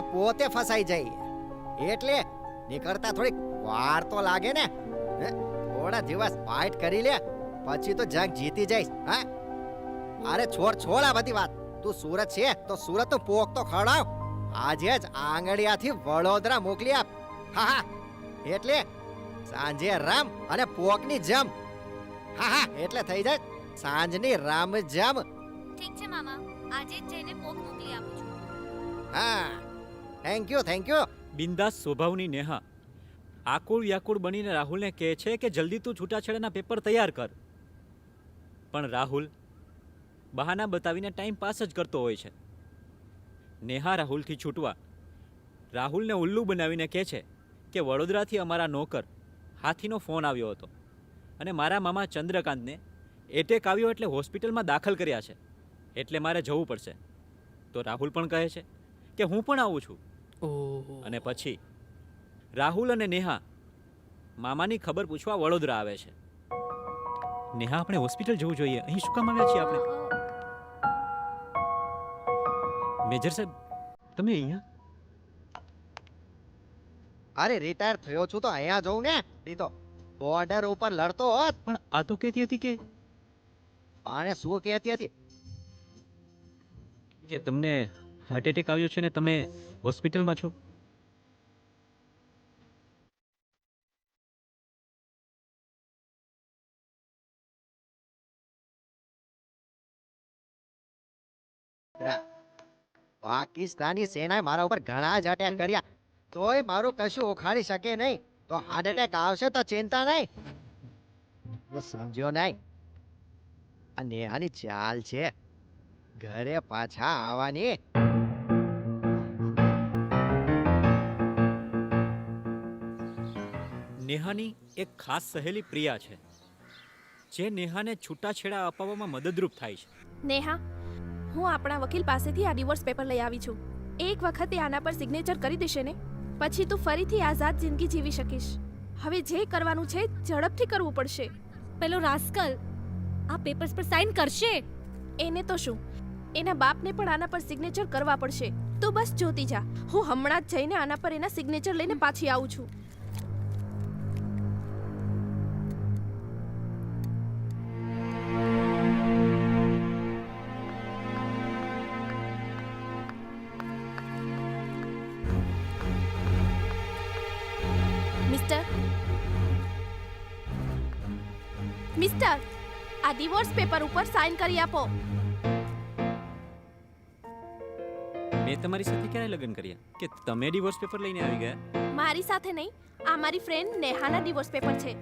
પોતે ફસાઈ જાય. એટલે નીકળતા થોડીક વાર તો લાગે ને. થોડા દિવસ ફાઇટ કરી લે પછી તો જંગ જીતી જઈશ. હા? અરે છોડ છોડ આ બધી વાત. તું સુરત છે તો સુરતનું પોક તો ખવડાવ. આજે જ આંગળિયાથી વડોદરા મોકલી આપ. હા હા. એટલે સાંજે રામ અને પોકની જમ. હા હા એટલે થઈ જાય સાંજની રામ જમ. ઠીક છે મામા. આજે જ જઈને પોક મોકલી આપું છું. હા. થેન્ક યુ થેન્ક યુ બિંદાસ સ્વભાવની નેહા. આકુળ વ્યાકુળ બનીને રાહુલને કહે છે કે જલ્દી તું છૂટાછેડાના પેપર તૈયાર કર. પણ રાહુલ બહાના બતાવીને ટાઈમ પાસ જ કરતો હોય છે. નેહા રાહુલથી છૂટવા. રાહુલને ઉલ્લુ બનાવીને કહે છે કે વડોદરાથી અમારા નોકર હાથીનો ફોન આવ્યો હતો અને મારા મામા ચંદ્રકાંતને એટેક આવ્યો એટલે હોસ્પિટલમાં દાખલ કર્યા છે. એટલે મારે જવું પડશે. તો રાહુલ પણ કહે છે કે હું પણ આવું છું. અને પછી રાહુલ અને નેહા મામાની ખબર પૂછવા વડોદરા આવે છે. નેહા આપણે હોસ્પિટલ જવું જોઈએ. અહીં શું કામ આવ્યા છીએ આપણે? મેજર સાહેબ તમે અહીંયા? અરે રિટાયર થયો છું તો અહીંયા જઉં ને. તો બોર્ડર ઉપર લડતો હોત. પણ આ તો કહેતી હતી કે આને શું કહેતી હતી? કે તમને હાર્ટ એટેક આવ્યો છે ને તમે હોસ્પિટલમાં છો? પાકિસ્તાની સેનાએ મારા ઉપર ઘણા જ અટેક કર્યા. તોય મારું કશું ઉખાડી શકે નહીં. તો હાર્ટ એટેક આવશે તો ચિંતા નહીં. સમજ્યો નહીં? આ નેહાની ચાલ છે. ઘરે પાછા આવવાની. નેહાની એક ખાસ સહેલી પ્રિયા છે જે નેહાને છૂટાછેડા અપાવવામાં મદદરૂપ થાય છે. નેહા હું આપણા વકીલ પાસેથી આ ડિવોર્સ પેપર લઈ આવી છું. એક વખત એ આના પર સિગ્નેચર કરી દેશે ને પછી તું ફરીથી આઝાદ જિંદગી જીવી શકીશ. હવે જે કરવાનું છે ઝડપથી કરવું પડશે. પેલો રાસ્કલ આ પેપર્સ પર સાઇન કરશે? એને તો શું? એના બાપને પણ આના પર સિગ્નેચર કરવા પડશે. તો બસ જોતી જા. હું હમણાં જ જઈને આના પર એના સિગ્નેચર લઈને પાછી આવું છું. મિસ્ટર મિસ્ટર આ ડિવોર્સ પેપર ઉપર સાઈન કરી આપો. મેં તમારી સાથે ક્યારે લગ્ન કર્યા? કે તમે ડિવોર્સ પેપર લઈને આવી ગયા? મારી સાથે નહીં. આ મારી ફ્રેન્ડ નેહાના ડિવોર્સ પેપર છે.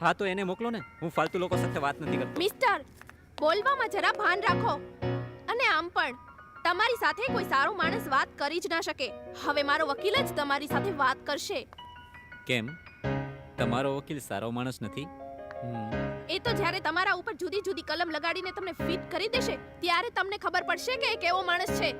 હા તો એને મોકલો ને. હું ફાલતુ લોકો સાથે વાત નથી કરતો. મિસ્ટર બોલવામાં જરા ભાન રાખો. અને આમ પણ તમારી સાથે કોઈ સારો માણસ વાત કરી જ ના શકે. હવે મારો વકીલ જ તમારી સાથે વાત કરશે. કેમ? તમારો વકીલ સારો માણસ નથી? એ તો જ્યારે તમારા ઉપર જુદી જુદી કલમ લગાડીને તમને ફિટ કરી દેશે, ત્યારે તમને ખબર પડશે કે એ કેવો માણસ છે.